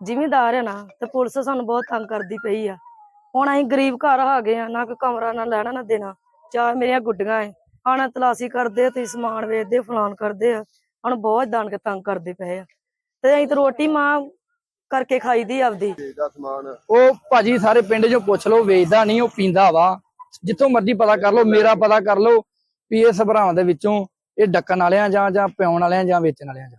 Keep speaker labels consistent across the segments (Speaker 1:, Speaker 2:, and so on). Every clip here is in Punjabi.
Speaker 1: ਜ਼ਿਮੀਂਦਾਰ ਹੈ ਨਾ ਤੇ ਪੁਲਿਸ ਸਾਨੂੰ ਬਹੁਤ ਤੰਗ ਕਰਦੀ ਪਈ ਆ। ਹੁਣ ਅਸੀਂ ਗਰੀਬ ਘਰ ਆ ਗਏ ਆ ਨਾ ਕੋਈ ਕਮਰਾ ਨਾ ਲੈਣਾ ਨਾ ਦੇਣਾ। ਚਾਰ ਮੇਰੀਆਂ ਗੁੱਡੀਆਂ ਐ। ਆਣਾ ਤਲਾਸੀ ਕਰਦੇ ਤੇ ਸਮਾਨ ਵੇਚਦੇ ਫਲਾਨ ਕਰਦੇ ਆ। ਹੁਣ ਬਹੁਤ ਦੰਡ ਕੇ ਤੰਗ ਕਰਦੇ ਪਏ ਆ। ਤੇ ਅਸੀਂ ਤਾਂ ਰੋਟੀ ਮਾਂ ਕਰਕੇ ਖਾਈਦੀ ਆਪਦੀ।
Speaker 2: ਸਮਾਨ।
Speaker 3: ਉਹ ਭਾਜੀ ਸਾਰੇ ਪਿੰਡ 'ਚੋਂ ਪੁੱਛ ਲਓ ਵੇਚਦਾ ਨਹੀਂ ਉਹ ਪੀਂਦਾ ਵਾ। ਜਿੱਥੋਂ ਮਰਜ਼ੀ ਪਤਾ ਕਰ ਲਓ ਮੇਰਾ ਪਤਾ ਕਰ ਲਓ ਵੀ ਇਹ ਸਭਰਾਵਾਂ ਦੇ ਵਿੱਚੋਂ ਇਹ ਡੱਕਣ ਵਾਲਿਆਂ ਜਾਂ ਜਾਂ ਪਿਉਣ ਵਾਲਿਆਂ ਜਾਂ ਵੇਚਣ ਵਾਲਿਆਂ ਜਾਂ।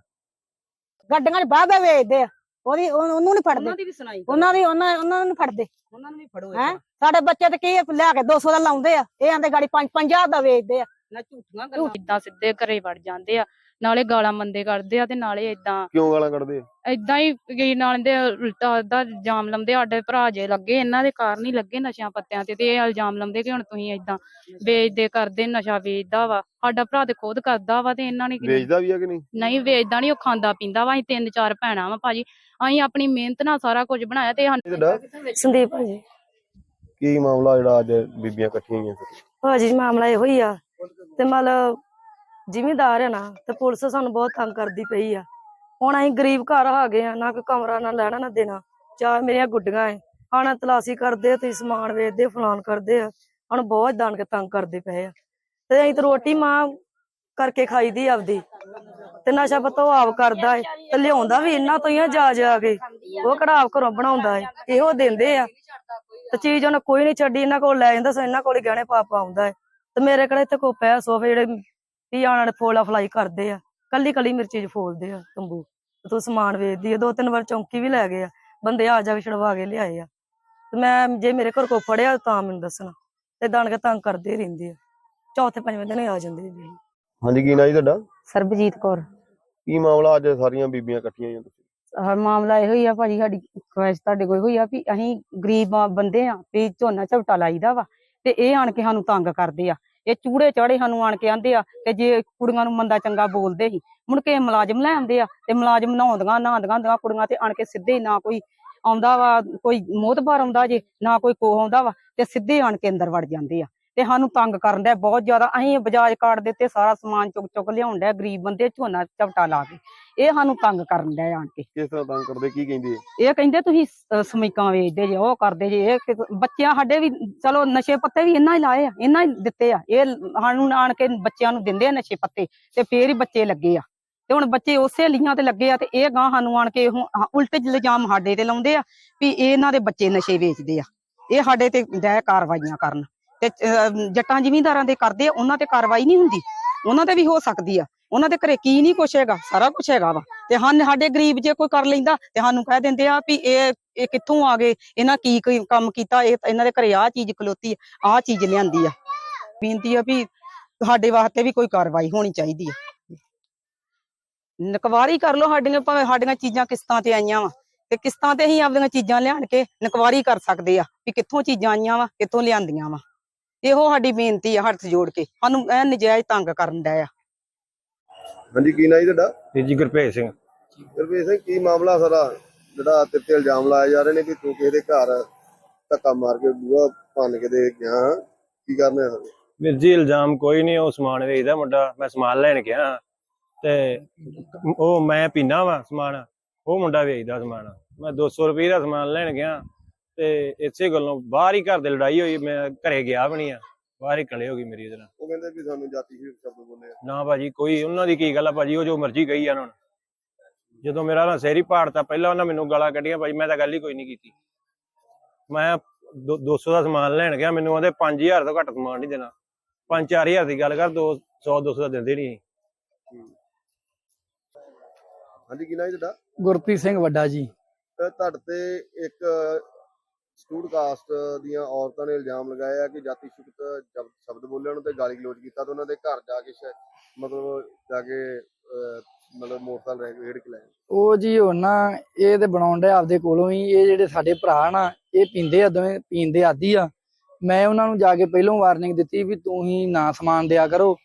Speaker 4: ਗੱਡੀਆਂ 'ਚ ਬਾਹਦਾ ਵੇਚਦੇ ਆ। ਉਹਦੀ ਉਹ- ਉਹਨੂੰ ਨਹੀਂ ਫੜਦੇ।
Speaker 5: ਉਹਨਾਂ ਦੀ ਵੀ ਸੁਣਾਈ ਕਰੋ।
Speaker 4: ਉਹਨਾਂ ਦੀ ਉਹਨਾਂ ਉਹਨਾਂ ਨੂੰ ਨੀ ਫੜਦੇ।
Speaker 5: ਉਹਨਾਂ ਨੂੰ ਵੀ ਫੜੋ
Speaker 4: ਹੈਂ? ਸਾਡੇ ਬੱਚੇ ਤੇ ਕੀ ਆ, ਲਿਆ ਕੇ 200 ਦਾ ਲਾਉਂਦੇ ਆ। ਇਹ ਆਂਦੇ ਗਾੜੀ 5 50 ਦਾ ਵੇਚਦੇ ਆ।
Speaker 5: ਨਾ ਝੂਠੀਆਂ ਗੱਲਾਂ
Speaker 6: ਇਦਾਂ ਸਿੱਧੇ ਘਰੇ ਵੜ ਜਾਂਦੇ ਆ। ਨਾਲੇ ਗਾਲਾਂ ਮੰਦੇ ਕੱਢਦੇ ਆ ਤੇ ਨਾਲੇ ਇਦਾਂ
Speaker 2: ਕਿਉਂ ਗਾਲਾਂ ਕੱਢਦੇ ਆ?
Speaker 6: ਇਦਾਂ ਹੀ ਕੀ ਨਾਲ ਦੇ ਉਲਟਾ ਦਾ ਇਲਜ਼ਾਮ ਲਾਉਂਦੇ ਆ, ਸਾਡੇ ਭਰਾ ਜੇ ਲੱਗੇ ਇਹਨਾਂ ਦੇ ਕਾਰਨ ਹੀ ਲੱਗੇ ਨਸ਼ਿਆਂ ਪੱਤਿਆਂ ਤੇ ਤੇ ਇਹ ਇਲਜ਼ਾਮ ਲਾਉਂਦੇ ਕਿ ਹੁਣ ਤੁਸੀਂ ਇਦਾਂ ਵੇਚਦੇ। ਕਰਦੇ ਨਸ਼ਾ ਵੇਚਦਾ ਵਾ। ਸਾਡਾ ਭਰਾ ਤੇ ਖੁਦ ਕਰਦਾ ਵਾ ਤੇ ਇਹਨਾਂ ਨੇ ਕੀ-
Speaker 2: ਵੇਚਦਾ ਵੀ ਆ ਕਿ ਨਹੀਂ?
Speaker 6: ਨਹੀਂ ਵੇਚਦਾ ਨਹੀਂ ਉਹ ਖਾਂਦਾ ਪੀਂਦਾ ਵਾ। ਅਸੀਂ ਤਿੰਨ ਚਾਰ ਭੈਣਾਂ ਵਾ ਭਾਜੀ। ਅਸੀਂ ਆਪਣੀ ਮਿਹਨਤ ਨਾਲ ਸਾਰਾ ਕੁਝ ਬਣਾਇਆ ਤੇ ਸਾਨੂੰ
Speaker 1: ਸੰਦੀਪ ਭਾਜੀ।
Speaker 2: ਕੀ ਮਾਮਲਾ ਜਿਹੜਾ ਅੱਜ ਬੀਬੀਆਂ ਇਕੱਠੀਆਂ ਹੋਈਆਂ ਸੀ?
Speaker 1: ਭਾਜੀ ਮਾਮਲਾ ਇਹੋ ਹੀ ਆ। ਤੇ ਮਤਲਬ ਜ਼ਿਮੀਂਦਾਰ ਹੈ ਨਾ ਤੇ ਪੁਲਿਸ ਸਾਨੂੰ ਬਹੁਤ ਤੰਗ ਕਰਦੀ ਪਈ ਆ। ਹੁਣ ਅਸੀਂ ਗਰੀਬ ਘਰ ਆ ਗਏ ਆ ਨਾ ਕੋਈ ਕਮਰਾ ਨਾ ਲੈਣਾ ਨਾ ਦੇਣਾ। ਚਾਰ ਮੇਰੀਆਂ ਗੁੱਡੀਆਂ ਐ। ਆਣਾ ਤਲਾਸੀ ਕਰਦੇ ਤੇ ਸਮਾਨ ਵੇਚਦੇ ਫਲਾਨ ਕਰਦੇ ਆ। ਹੁਣ ਬਹੁਤ ਦੰਡ ਕੇ ਤੰਗ ਕਰਦੇ ਪਏ ਆ। ਤੇ ਅਸੀਂ ਤਾਂ ਰੋਟੀ ਮਾਂ ਕਰਕੇ ਖਾਈਦੀ ਆਪਦੀ। ਤੇ ਨਸ਼ਾ ਪਤਾ ਉਹ ਆਪ ਕਰਦਾ ਏ ਤੇ ਲਿਆਉਂਦਾ ਵੀ ਇਹਨਾਂ ਤੋਂ ਹੀ ਆ ਜਾ ਜਾ ਕੇ। ਉਹ ਕਿਹੜਾ ਆਪ ਘਰੋਂ ਬਣਾਉਂਦਾ ਏ। ਇਹੋ ਦਿੰਦੇ ਆ। ਤੇ ਚੀਜ਼ ਉਹਨੇ ਕੋਈ ਨਹੀਂ ਛੱਡੀ, ਇਹਨਾਂ ਕੋਲ ਲੈ ਜਾਂਦਾ ਸੋ ਇਹਨਾਂ ਕੋਲ ਹੀ ਗਹਿਣੇ ਪਾ ਪਾਉਂਦਾ ਏ। ਤੇ ਮੇਰੇ ਕੋਲ ਇੱਥੇ ਕੋ ਪੈ ਸੋਫੇ ਜਿਹੜੇ ਵੀ ਆਣ ਫੋਲਾ ਫਲਾਈ ਕਰਦੇ ਆ, ਕੱਲੀ ਕੱਲੀ ਮੇਰੀ ਚੀਜ਼ ਫੋਲਦੇ ਆ ਤੰਬੂ। ਤੇ ਤੂੰ ਸਮਾਨ ਵੇਚਦੀ ਆ, ਦੋ ਤਿੰਨ ਵਾਰ ਚੌਂਕੀ ਵੀ ਲੈ ਗਏ ਆ। ਬੰਦੇ ਆ ਜਾ ਕੇ ਛਡਵਾ ਕੇ ਲਿਆਏ ਆ। ਤੇ ਮੈਂ ਜੇ ਮੇਰੇ ਘਰ ਕੋ ਫੜਿਆ ਤਾਂ ਮੈਨੂੰ ਦੱਸਣਾ। ਤੇ ਦਣ ਕੇ ਤੰਗ ਕਰਦੇ ਰਹਿੰਦੇ ਆ। ਚੌਥੇ ਪੰਜਵੇਂ ਦਿਨ ਆ ਜਾਂਦੇ ਜੀ।
Speaker 2: ਹਾਂਜੀ, ਕੀ ਨਾਂ ਜੀ ਤੁਹਾਡਾ?
Speaker 7: ਸਰਬਜੀਤ ਕੌਰ।
Speaker 2: ਕੀ ਮਾਮਲਾ ਅੱਜ ਸਾਰੀਆਂ ਬੀਬੀਆਂ ਇਕੱਠੀਆਂ ਹੋਈਆਂ ਤੁਸੀਂ?
Speaker 7: ਮਾਮਲਾ ਇਹੋ ਹੀ ਆ ਭਾਜੀ ਸਾਡੀ ਖੁਆਇਸ਼ ਤੁਹਾਡੇ ਕੋਲ ਹੋਈ ਆ ਵੀ ਅਸੀਂ ਗਰੀਬ ਆ ਬੰਦੇ ਆ ਵੀ ਝੋਨਾ ਝਪਟਾ ਲਾਈਦਾ ਵਾ ਤੇ ਇਹ ਆਣ ਕੇ ਸਾਨੂੰ ਤੰਗ ਕਰਦੇ ਆ। ਇਹ ਚੂੜੇ ਚਾੜੇ ਸਾਨੂੰ ਆਣ ਕੇ ਆਂਦੇ ਆ ਤੇ ਜੇ ਕੁੜੀਆਂ ਨੂੰ ਮੰਦਾ ਚੰਗਾ ਬੋਲਦੇ ਸੀ ਮੁੜ ਕੇ ਇਹ ਮੁਲਾਜ਼ਮ ਲੈ ਆਉਂਦੇ ਆ ਤੇ ਮੁਲਾਜ਼ਮ ਨਹਾਉਂਦੀਆਂ ਨਹਾਉਂਦੀਆਂ ਹੁੰਦੀਆਂ ਕੁੜੀਆਂ ਤੇ ਆਣ ਕੇ ਸਿੱਧੇ ਹੀ ਨਾ ਕੋਈ ਆਉਂਦਾ ਵਾ ਕੋਈ ਮੋਤਬਾਰ ਆਉਂਦਾ ਜੇ ਨਾ ਕੋਈ ਕੋ ਆਉਂਦਾ ਵਾ ਤੇ ਸਿੱਧੇ ਆਣ ਕੇ ਅੰਦਰ ਵੜ ਜਾਂਦੇ ਆ। ਤੇ ਸਾਨੂੰ ਤੰਗ ਕਰਨ ਦਾ ਬਹੁਤ ਜ਼ਿਆਦਾ। ਅਸੀਂ ਬਜਾਜ ਕਾਰਡ ਦੇ ਉੱਤੇ ਸਾਰਾ ਸਮਾਨ ਚੁੱਕ ਚੁੱਕ ਲਿਆਉਣ ਡਿਆ ਗਰੀਬ ਬੰਦੇ ਝੋਨਾ ਝਪਟਾ ਲਾ ਕੇ। ਇਹ ਸਾਨੂੰ ਤੰਗ ਕਰਨ ਡਿਆ ਆਣ ਕੇ।
Speaker 2: ਕਿਸ ਤਰ੍ਹਾਂ ਤੰਗ ਕਰਦੇ ਕੀ ਕਹਿੰਦੇ?
Speaker 7: ਇਹ? ਕਹਿੰਦੇ ਤੁਸੀਂ ਸਮੀਕਾਂ ਵੇਚਦੇ ਜੇ ਉਹ ਕਰਦੇ ਜੇ। ਇਹ ਬੱਚਿਆਂ ਸਾਡੇ ਵੀ ਚਲੋ ਨਸ਼ੇ ਪੱਤੇ ਵੀ ਇਹਨਾਂ ਹੀ ਲਾਏ ਆ ਇਹਨਾਂ ਹੀ ਦਿੱਤੇ ਆ। ਇਹ ਸਾਨੂੰ ਆਣ ਕੇ ਬੱਚਿਆਂ ਨੂੰ ਦਿੰਦੇ ਆ ਨਸ਼ੇ ਪੱਤੇ ਤੇ ਫੇਰ ਹੀ ਬੱਚੇ ਲੱਗੇ ਆ। ਤੇ ਹੁਣ ਬੱਚੇ ਉਸੇ ਲੀਆਂ ਤੇ ਲੱਗੇ ਆ ਤੇ ਇਹ ਗਾਂ ਸਾਨੂੰ ਆਣ ਕੇ ਉਲਟੇ ਇਲਜ਼ਾਮ ਸਾਡੇ ਤੇ ਲਾਉਂਦੇ ਆ ਵੀ ਇਹ ਇਹਨਾਂ ਦੇ ਬੱਚੇ ਨਸ਼ੇ ਵੇਚਦੇ ਆ। ਇਹ ਸਾਡੇ ਤੇ ਡੈ ਕਾਰਵਾਈਆਂ ਕਰਨ। ਤੇ ਜੱਟਾਂ ਜ਼ਿਮੀਂਦਾਰਾਂ ਦੇ ਕਰਦੇ ਆ, ਉਹਨਾਂ ਤੇ ਕਾਰਵਾਈ ਨਹੀਂ ਹੁੰਦੀ। ਉਹਨਾਂ ਤੇ ਵੀ ਹੋ ਸਕਦੀ ਆ। ਉਹਨਾਂ ਦੇ ਘਰੇ ਕੀ ਨਹੀਂ ਕੁਛ ਹੈਗਾ, ਸਾਰਾ ਕੁਛ ਹੈਗਾ ਵਾ। ਤੇ ਹਨ ਸਾਡੇ ਗਰੀਬ ਜੇ ਕੋਈ ਕਰ ਲੈਂਦਾ, ਤੇ ਸਾਨੂੰ ਕਹਿ ਦਿੰਦੇ ਆ ਵੀ ਇਹ ਇਹ ਕਿੱਥੋਂ ਆ ਗਏ, ਇਹਨਾਂ ਕੀ ਕੰਮ ਕੀਤਾ, ਇਹ ਇਹਨਾਂ ਦੇ ਘਰੇ ਆਹ ਚੀਜ਼ ਖਲੋਤੀ ਆ ਆਹ ਚੀਜ਼ ਲਿਆਂਦੀ ਆ। ਬੇਨਤੀ ਆ ਵੀ ਸਾਡੇ ਵਾਸਤੇ ਵੀ ਕੋਈ ਕਾਰਵਾਈ ਹੋਣੀ ਚਾਹੀਦੀ ਆ। ਨਕਵਾਰੀ ਕਰ ਲੋ ਸਾਡੀਆਂ, ਭਾਵੇਂ ਸਾਡੀਆਂ ਚੀਜ਼ਾਂ ਕਿਸ਼ਤਾਂ ਤੇ ਆਈਆਂ ਵਾ। ਤੇ ਕਿਸ਼ਤਾਂ ਤੇ ਹੀ ਆਪਦੀਆਂ ਚੀਜ਼ਾਂ ਲਿਆਣ ਕੇ ਨਕਵਾਰੀ ਕਰ ਸਕਦੇ ਆ, ਵੀ ਕਿੱਥੋਂ ਚੀਜ਼ਾਂ ਆਈਆਂ ਵਾ, ਕਿੱਥੋਂ ਲਿਆਂਦੀਆਂ ਵਾ। ਇਹੋ ਸਾਡੀ ਬੇਨਤੀ ਆ ਹੱਥ ਜੋੜ ਕੇ। ਸਾਨੂੰ ਐ ਨਜਾਇਜ਼ ਤੰਗ ਕਰਨ ਡਿਆ ਆ।
Speaker 2: ਹਾਂਜੀ ਕੀ ਨਾਂ ਜੀ ਤੁਹਾਡਾ?
Speaker 8: ਵੀਰ ਜੀ ਗੁਰਭੇਜ ਸਿੰਘ।
Speaker 2: ਗੁਰਪ੍ਰੀਤ ਸਿੰਘ ਕੀ ਮਾਮਲਾ ਸਾਰਾ? ਜਿਹੜਾ ਤੇਰੇ ਤੇ ਇਲਜ਼ਾਮ ਲਾਏ ਜਾ ਰਹੇ ਨੇ ਕਿ ਤੂੰ ਕਿਸੇ ਦੇ ਘਰ ਧੱਕਾ ਮਾਰ ਕੇ ਬੂਹਾ ਭੰਨ ਕੇ ਦੇ ਗਿਆ ਕੀ ਕਰਨੇ ਆ
Speaker 8: ਵੀਰ ਜੀ ਇਲਜ਼ਾਮ ਕੋਈ ਨਹੀਂ ਉਹ ਸਮਾਨ ਵੇਚਦਾ ਮੁੰਡਾ ਮੈਂ ਸਮਾਨ ਲੈਣ ਗਿਆ। ਤੇ ਉਹ ਮੈਂ ਪੀਣਾ ਵਾ ਸਮਾਨ ਉਹ ਮੁੰਡਾ ਵੇਚਦਾ ਸਮਾਨ। ਮੈਂ 200 ਰੁਪਏ ਦਾ ਸਮਾਨ ਲੈਣ ਗਿਆ। ਤੇ ਇਸੇ ਗੱਲੋਂ ਬਾਹਰ ਹੀ ਘਰ ਦੇ ਲੜਾਈ ਹੋਈ ਮੈਂ ਘਰੇ ਗਿਆ ਵੀ ਨਹੀਂ ਆ ਬਾਹਰ ਹੀ ਕਲੇ ਹੋ ਗਈ ਮੇਰੀ ਨਾਲ।
Speaker 2: ਉਹ ਕਹਿੰਦੇ ਵੀ ਸਾਨੂੰ ਜਾਤੀ ਹੀ ਸ਼ਬਦ ਬੋਲੇ ਆ।
Speaker 8: ਨਾ ਭਾਜੀ ਕੋਈ ਉਹਨਾਂ ਦੀ ਕੀ ਗੱਲ ਆ ਭਾਜੀ ਉਹ ਜੋ ਮਰਜ਼ੀ ਕਹੀ ਜਾਣ ਹੁਣ। ਜਦੋਂ ਮੇਰਾ ਨਾ ਸੇਰੀ ਪਾੜਤਾ ਪਹਿਲਾਂ ਉਹਨਾਂ ਮੈਨੂੰ ਗਾਲਾਂ ਕੱਢੀਆਂ ਭਾਜੀ ਮੈਂ ਤਾਂ ਗੱਲ ਹੀ ਕੋਈ ਨਹੀਂ ਕੀਤੀ। ਮੈਂ ਦੋ- 200 ਦਾ ਸਮਾਨ ਲੈਣ ਗਿਆ ਮੈਨੂੰ ਆਂਦੇ 5000 ਤੋਂ ਘੱਟ ਸਮਾਨ ਨਹੀਂ ਦੇਣਾ। 5-4000 ਦੀ ਗੱਲ ਕਰ 200 200 ਦਾ ਦਿੰਦੇ ਨਹੀਂ
Speaker 2: ਹਾਂਜੀ ਕੀ ਨਾਂ ਜੀ ਤੁਹਾਡਾ?
Speaker 3: ਗੁਰਪ੍ਰੀਤ ਸਿੰਘ ਵੱਡਾ ਜੀ।
Speaker 2: ਤੇ ਤੁਹਾਡੇ ਤੇ ਇੱਕ ਸਟੂਡ ਕਾਸਟ ਦੀਆਂ ਔਰਤਾਂ ਨੇ ਇਲਜ਼ਾਮ ਲਗਾਇਆ ਕਿ ਜਾਤੀ ਸ਼ੁਕਤ ਸ਼ਬਦ ਬੋਲੇ ਤੇ ਗਾਲੀ ਗਲੋਚ ਕੀਤਾ ਤੇ ਉਹਨਾਂ ਦੇ ਘਰ ਜਾ ਕੇ ਮਤਲਬ ਜਾ ਕੇ ਮਤਲਬ ਮੋਟਰਸਾਈਕਲ ਰੇਡ ਕੇ ਲਾਇਆ
Speaker 3: ਉਹ ਜੀ ਹੁਣ ਇਹ ਤੇ ਬਣਾਉਣ ਦੇ ਆਪਦੇ ਕੋਲੋਂ ਹੀ, ਇਹ ਜਿਹੜੇ ਸਾਡੇ ਭਰਾ ਨਾ, ਇਹ ਪੀਂਦੇ ਆ ਦੋਵੇਂ ਪੀਣ ਆਦੀ ਆ। ਮੈਂ ਉਹਨਾਂ ਨੂੰ ਜਾ ਕੇ ਪਹਿਲੋਂ ਵਾਰਨਿੰਗ ਦਿੱਤੀ ਵੀ ਤੂੰ ਹੀ ਨਾ ਸਮਾਨ ਦਿਆ ਕਰੋ।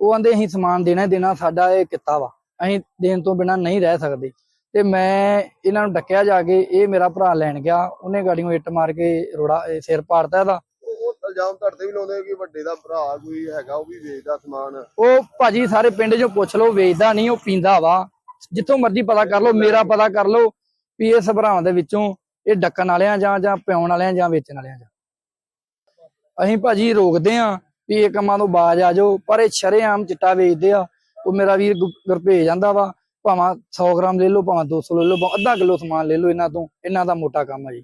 Speaker 3: ਉਹ ਆਂਦੇ ਅਸੀਂ ਸਮਾਨ ਦੇਣਾ ਦੇਣਾ, ਸਾਡਾ ਇਹ ਕਿੱਤਾ ਵਾ। ਅਸੀਂ ਦੇਣ ਤੋਂ ਬਿਨਾ ਨਹੀਂ ਰਹਿ ਸਕਦੇ। ਤੇ ਮੈਂ ਇਹਨਾਂ ਨੂੰ ਡੱਕਿਆ ਜਾ ਕੇ ਇਹ ਮੇਰਾ ਭਰਾ ਲੈਣ ਗਿਆ। ਉਹਨੇ ਗਾੜੀਆਂ ਇੱਟ ਮਾਰ ਕੇ ਰੋੜਾ ਸਿਰ ਪਾੜਤਾ ਇਹਦਾ।
Speaker 2: ਉਹ ਉਹ ਇਲਜ਼ਾਮ ਤੁਹਾਡੇ ਤੇ ਵੀ ਲਾਉਂਦੇ ਕਿ ਵੱਡੇ ਦਾ ਭਰਾ ਕੋਈ ਹੈਗਾ ਉਹ ਵੀ ਵੇਚਦਾ ਸਮਾਨ।
Speaker 3: ਉਹ ਭਾਜੀ ਸਾਰੇ ਪਿੰਡ 'ਚੋਂ ਪੁੱਛ ਲਓ ਵੇਚਦਾ ਨਹੀਂ ਉਹ ਪੀਂਦਾ ਵਾ। ਜਿੱਥੋਂ ਮਰਜ਼ੀ ਪਤਾ ਕਰ ਲਓ ਮੇਰਾ ਪਤਾ ਕਰ ਲਓ ਵੀ ਇਸ ਭਰਾਵਾਂ ਦੇ ਵਿੱਚੋਂ ਇਹ ਡੱਕਣ ਵਾਲਿਆਂ ਜਾਂ ਜਾਂ ਪਿਆਉਣ ਵਾਲਿਆਂ ਜਾਂ ਵੇਚਣ ਵਾਲਿਆਂ ਜਾਂ। ਅਸੀਂ ਭਾਜੀ ਰੋਕਦੇ ਆ ਵੀ ਇਹ ਕੰਮਾਂ ਤੋਂ ਬਾਜ ਆ ਜਾਓ ਪਰ ਇਹ ਸ਼ਰੇਆਮ ਚਿੱਟਾ ਵੇਚਦੇ ਆ। ਉਹ ਮੇਰਾ ਵੀਰ ਗੁ- ਗੁਰਭੇਜ ਜਾਂਦਾ ਵਾ। ਭਾਵੇਂ 100 ਗ੍ਰਾਮ ਲੈ ਲਓ ਭਾਵੇਂ 200 ਲੈ ਲਓ ਭਾਵੇਂ ਅੱਧਾ ਕਿਲੋ ਸਮਾਨ ਲੈ ਲਓ ਇਹਨਾਂ ਤੋਂ ਇਹਨਾਂ ਦਾ ਮੋਟਾ ਕੰਮ ਆ ਜੀ।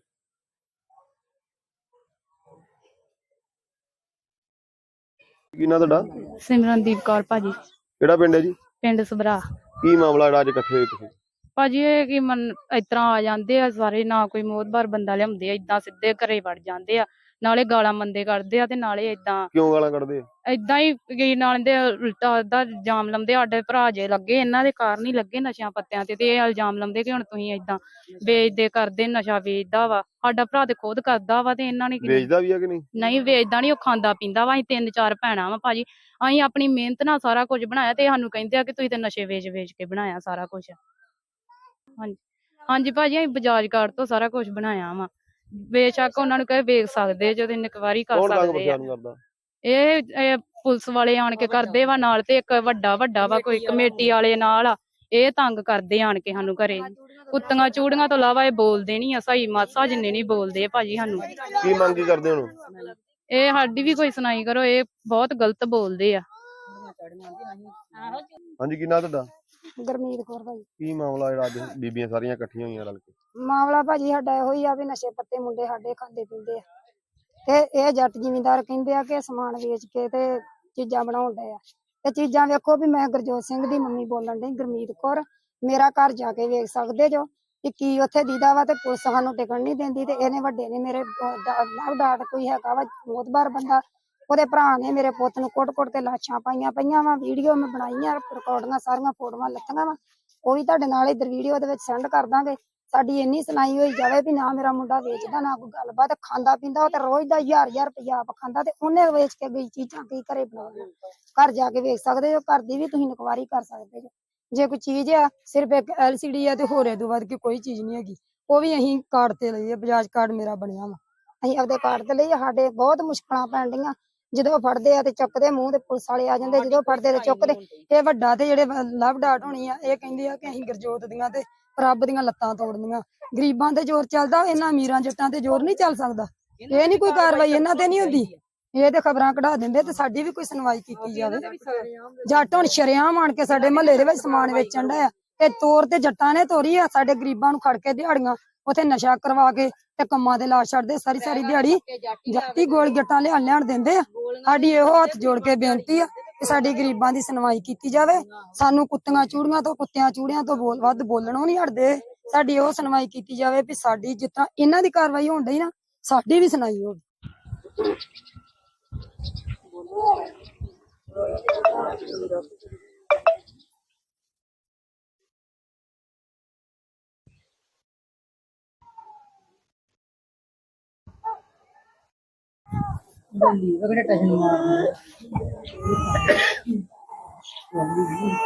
Speaker 2: ਕੀ ਨਾਂ ਤੁਹਾਡਾ?
Speaker 6: ਸਿਮਰਨਦੀਪ ਕੌਰ ਭਾਜੀ।
Speaker 2: ਕਿਹੜਾ ਪਿੰਡ ਹੈ ਜੀ?
Speaker 6: ਪਿੰਡ ਸਭਰਾ।
Speaker 2: ਕੀ ਮਾਮਲਾ ਜਿਹੜਾ ਅੱਜ ਇਕੱਠੇ ਹੋਏ ਤੁਸੀਂ?
Speaker 6: ਭਾਜੀ ਇਹ ਕੀ ਮਨ ਇਤਰਾ ਆ ਜਾਂਦੇ ਆ ਸਾਰੇ ਨਾ ਕੋਈ ਮੋਦਬਾਰ ਬੰਦਾ ਲਿਆਉਂਦੇ ਆ ਇਦਾਂ ਸਿੱਧੇ ਘਰੇ ਵੜ ਜਾਂਦੇ ਆ। ਨਾਲੇ ਗਾਲਾਂ ਮੰਦੇ ਕੱਢਦੇ ਆ ਤੇ ਨਾਲੇ ਇਦਾਂ
Speaker 2: ਕਿਉਂ ਗਾਲਾਂ ਕੱਢਦੇ ਆ?
Speaker 6: ਇਦਾਂ ਹੀ ਕੀ ਨਾਲ ਦੇ ਉਲਟਾ ਦਾ ਇਲਜ਼ਾਮ ਲਾਉਂਦੇ ਆ, ਸਾਡੇ ਭਰਾ ਜੇ ਲੱਗੇ ਇਹਨਾਂ ਦੇ ਕਾਰਨ ਹੀ ਲੱਗੇ ਨਸ਼ਿਆਂ ਪੱਤਿਆਂ ਤੇ ਤੇ ਇਹ ਇਲਜ਼ਾਮ ਲਾਉਂਦੇ ਕਿ ਹੁਣ ਤੁਸੀਂ ਇਦਾਂ ਵੇਚਦੇ ਕਰਦੇ ਨਸ਼ਾ ਵੇਚਦਾ ਵਾ ਸਾਡਾ ਭਰਾ ਤੇ ਖੁਦ ਕਰਦਾ ਵਾ ਤੇ ਇਹਨਾਂ ਨੇ ਕੀ-
Speaker 2: ਵੇਚਦਾ ਵੀ ਆ ਕਿ ਨਹੀਂ?
Speaker 6: ਨਹੀਂ ਵੇਚਦਾ ਨਹੀਂ ਉਹ ਖਾਂਦਾ ਪੀਂਦਾ ਵਾ ਅਸੀਂ ਤਿੰਨ ਚਾਰ ਭੈਣਾਂ ਵਾ ਭਾਜੀ ਅਸੀਂ ਆਪਣੀ ਮਿਹਨਤ ਨਾਲ ਸਾਰਾ ਕੁਝ ਬਣਾਇਆ ਤੇ ਸਾਨੂੰ ਕਹਿੰਦੇ ਆ ਕਿ ਤੁਸੀਂ ਤੇ ਨਸ਼ੇ ਵੇਚ ਵੇਚ ਕੇ ਬਣਾਇਆ ਸਾਰਾ ਕੁਝ। ਹਾਂਜੀ ਹਾਂਜੀ ਭਾਜੀ ਅਸੀਂ ਬਜਾਜ ਕਾਰਡ ਤੋਂ ਸਾਰਾ ਕੁਝ ਬਣਾਇਆ ਵਾ। ਬੇਸ਼ੱਕ ਉਹਨਾਂ ਨੂੰ ਕਹੇ ਵੇਚ ਸਕਦੇ ਜੋ ਤਿੰਨ ਵਾਰੀ ਕਰ
Speaker 2: ਕੌਣ
Speaker 6: ਸਕਦੇ ਆ।
Speaker 2: ਕਰਦਾ?
Speaker 6: ਇਹ ਇਹ ਪੁਲਿਸ ਵਾਲੇ ਆਣ ਕੇ ਕਰਦੇ ਵਾ ਨਾਲ ਤੇ ਇੱਕ ਵੱਡਾ ਵੱਡਾ ਵਾ ਕੋਈ ਕਮੇਟੀ ਵਾਲੇ। ਨਾਲ ਆ। ਇਹ ਤੰਗ ਕਰਦੇ ਆਣ ਕੇ ਸਾਨੂੰ ਘਰੇ। ਕੁੱਤੀਆਂ ਚੂੜੀਆਂ ਤੋਂ ਇਲਾਵਾ ਇਹ ਬੋਲਦੇ ਨਹੀਂ ਆ ਸਹੀ ਮਾਸਾ ਜਿੰਨੇ ਨਹੀਂ ਬੋਲਦੇ ਭਾਜੀ ਸਾਨੂੰ।
Speaker 2: ਕੀ ਮੰਗ ਕੀ ਕਰਦੇ ਹੁਣ
Speaker 6: ਇਹ ਸਾਡੀ ਵੀ ਕੋਈ ਸੁਣਾਈ ਕਰੋ ਇਹ ਬਹੁਤ ਗਲਤ ਬੋਲਦੇ ਆ।
Speaker 2: ਹਾਂਜੀ ਕੀ ਨਾਂ ਤੁਹਾਡਾ?
Speaker 9: ਗਰਮੀਤ ਕੌਰ ਭਾਜੀ।
Speaker 2: ਕੀ ਮਾਮਲਾ ਜਿਹੜਾ ਅੱਜ ਬੀਬੀਆਂ ਸਾਰੀਆਂ ਇਕੱਠੀਆਂ ਹੋਈਆਂ ਰਲ ਕੇ?
Speaker 9: ਮਾਮਲਾ ਭਾਜੀ ਸਾਡਾ ਇਹੋ ਹੀ ਆ ਵੀ ਨਸ਼ੇ ਪੱਤੇ ਮੁੰਡੇ ਸਾਡੇ ਖਾਂਦੇ ਪੀਂਦੇ ਆ। ਤੇ ਇਹ ਜੱਟ ਜ਼ਿਮੀਂਦਾਰ ਕਹਿੰਦੇ ਆ ਕਿ ਸਮਾਨ ਵੇਚ ਕੇ ਤੇ ਚੀਜ਼ਾਂ ਬਣਾਉਂਦੇ ਆ। ਤੇ ਚੀਜ਼ਾਂ ਵੇਖੋ ਵੀ ਮੈਂ ਗੁਰਜੋਤ ਸਿੰਘ ਦੀ ਮੰਮੀ ਬੋਲਣ ਡਈ, ਗੁਰਮੀਤ ਕੌਰ, ਮੇਰਾ ਘਰ ਜਾ ਕੇ ਵੇਖ ਸਕਦੇ ਜੋ ਕਿ ਕੀ ਉੱਥੇ ਦੀਦਾ ਵਾ ਤੇ ਪੁਲਿਸ ਸਾਨੂੰ ਟਿਕਣ ਨਹੀਂ ਦਿੰਦੀ ਤੇ ਇਹਨੇ ਵੱਡੇ ਨੇ ਮੇਰੇ ਨਾਲ ਡਾਟ ਕੋਈ ਹੈਗਾ ਵਾ ਮੋਤਬਾਰ ਬੰਦਾ, ਉਹਦੇ ਭਰਾ ਨੇ ਮੇਰੇ ਪੁੱਤ ਨੂੰ ਕੁੱਟ-ਕੁੱਟ ਕੇ ਲਾਸ਼ਾਂ ਪਾਈਆਂ ਪਈਆਂ ਵਾ, ਵੀਡੀਓ ਮੈਂ ਬਣਾਈਆਂ ਰਿਕਾਰਡਿੰਗਾਂ ਸਾਰੀਆਂ ਫੋਟੋਆਂ ਲੱਥੀਆਂ ਵਾ। ਉਹ ਵੀ ਤੁਹਾਡੇ ਨਾਲ ਇਧਰ ਵੀਡੀਓ ਦੇ ਵਿੱਚ ਸੈਂਡ ਕਰ ਦਾਂਗੇ। ਸਾਡੀ ਇੰਨੀ ਸੁਣਾਈ ਹੋਈ ਜਾਵੇ ਵੀ ਨਾ ਮੇਰਾ ਮੁੰਡਾ ਵੇਚਦਾ, ਨਾ ਕੋਈ ਗੱਲਬਾਤ, ਖਾਂਦਾ ਪੀਂਦਾ, ਉਹ ਤੇ ਰੋਜ਼ ਦਾ ਹਜ਼ਾਰ ਹਜ਼ਾਰ ਰੁਪਇਆ ਆਪ ਖਾਂਦਾ ਤੇ ਉਹਨੇ ਵੇਚ ਕੇ ਗਈ ਚੀਜ਼ਾਂ ਕੀ ਘਰੇ ਬਣਾਉਣੀਆਂ। ਘਰ ਜਾ ਕੇ ਵੇਖ ਸਕਦੇ ਹੋ, ਘਰ ਦੀ ਵੀ ਤੁਸੀਂ ਇਨਕੁਆਰੀ ਕਰ ਸਕਦੇ ਹੋ ਜੇ ਕੋਈ ਚੀਜ਼ ਆ, ਸਿਰਫ ਇੱਕ ਐਲਸੀਡੀ ਆ ਤੇ ਹੋਰ ਇਹ ਵੱਧ ਕੇ ਕੋਈ ਚੀਜ਼ ਨਹੀਂ ਹੈਗੀ। ਉਹ ਵੀ ਅਸੀਂ ਕਾਰਡ ਤੇ ਲਈ ਬਜਾਜ ਕਾਰਡ ਮੇਰਾ ਬਣਿਆ ਵਾ। ਅਸੀਂ ਆਪਦੇ ਕਾਰਡ ਤੇ ਲਈ ਸਾਡੇ ਬਹੁਤ ਮੁਸ਼ਕਲਾਂ ਪੈਣ ਡੀਆਂ ਜਦੋਂ ਫੜਦੇ ਆ ਤੇ ਚੁੱਕਦੇ ਮੂੰਹ ਤੇ, ਪੁਲਿਸ ਵਾਲੇ ਆ ਜਾਂਦੇ, ਜਦੋਂ ਫੜਦੇ ਤੇ ਚੁੱਕਦੇ। ਇਹ ਵੱਡਾ ਤੇ ਜਿਹੜੇ ਲਵ ਡਾਟ ਹੋਣੀ ਆ, ਇਹ ਕਹਿੰਦੇ ਆ ਕਿ ਅਸੀਂ ਗਰਜੋਤ ਦੀਆਂ ਤੇ ਰੱਬ ਦੀਆਂ ਲੱਤਾਂ ਤੋੜਨੀਆਂ। ਗਰੀਬਾਂ ਤੇ ਜ਼ੋਰ ਚੱਲਦਾ ਇਹਨਾਂ ਅਮੀਰਾਂ ਜੱਟਾਂ ਤੇ ਜ਼ੋਰ ਨਹੀਂ ਚੱਲ ਸਕਦਾ। ਇਹ ਨਹੀਂ ਕੋਈ ਕਾਰਵਾਈ ਇਹਨਾਂ ਤੇ ਨਹੀਂ ਹੁੰਦੀ। ਇਹ ਤੇ ਖਬਰਾਂ ਕਢਾ ਦਿੰਦੇ ਤੇ ਸਾਡੀ ਵੀ ਕੋਈ ਸੁਣਵਾਈ ਕੀਤੀ ਜਾਵੇ। ਜੱਟ ਹੁਣ ਸ਼ਰੇਆਮ ਆਣ ਕੇ ਸਾਡੇ ਮਹੱਲੇ ਦੇ ਵਿੱਚ ਸਮਾਨ ਵੇਚਣ ਦਾ ਆ। ਤੇ ਤੋਰ ਤੇ ਜੱਟਾਂ ਨੇ ਤੋਰੀ ਆ ਸਾਡੇ ਗਰੀਬਾਂ ਨੂੰ ਖੜ ਕੇ ਦਿਹਾੜੀਆਂ ਉਥੇ ਨਸ਼ਾ ਕਰਵਾ ਕੇ ਤੇ ਕੰਮਾਂ ਤੇ ਲਾ ਛੱਡਦੇ ਸਾਰੀ ਸਾਰੀ ਦਿਹਾੜੀ ਜੱਟੀ ਗੋਲ ਜੱਟਾਂ ਲਿਆਣ ਲਿਆਣ ਦਿੰਦੇ ਆ। ਸਾਡੀ ਇਹੋ ਹੱਥ ਜੋੜ ਕੇ ਬੇਨਤੀ ਆ। ਕਿ ਸਾਡੀ ਗਰੀਬਾਂ ਦੀ ਸੁਣਵਾਈ ਕੀਤੀ ਜਾਵੇ। ਸਾਨੂੰ ਕੁੱਤੀਆਂ ਚੂੜੀਆਂ ਤੋਂ, ਕੁੱਤਿਆਂ ਚੂੜੀਆਂ ਤੋਂ ਬੋਲ, ਵੱਧ ਬੋਲਣੋਂ ਨਹੀਂ ਹਟਦੇ। ਸਾਡੀ ਉਹ ਸੁਣਵਾਈ ਕੀਤੀ ਜਾਵੇ ਵੀ ਸਾਡੀ ਜਿੱਤਾਂ ਇਹਨਾਂ ਦੀ ਕਾਰਵਾਈ ਹੋਣ ਡਈ ਨਾ, ਸਾਡੀ ਵੀ ਸੁਣਾਈ ਹੋਵੇ। ਬੋਲੀ ਵਗੜਾ ਟਸ਼ਨ ਮਾਰਨਾ любви,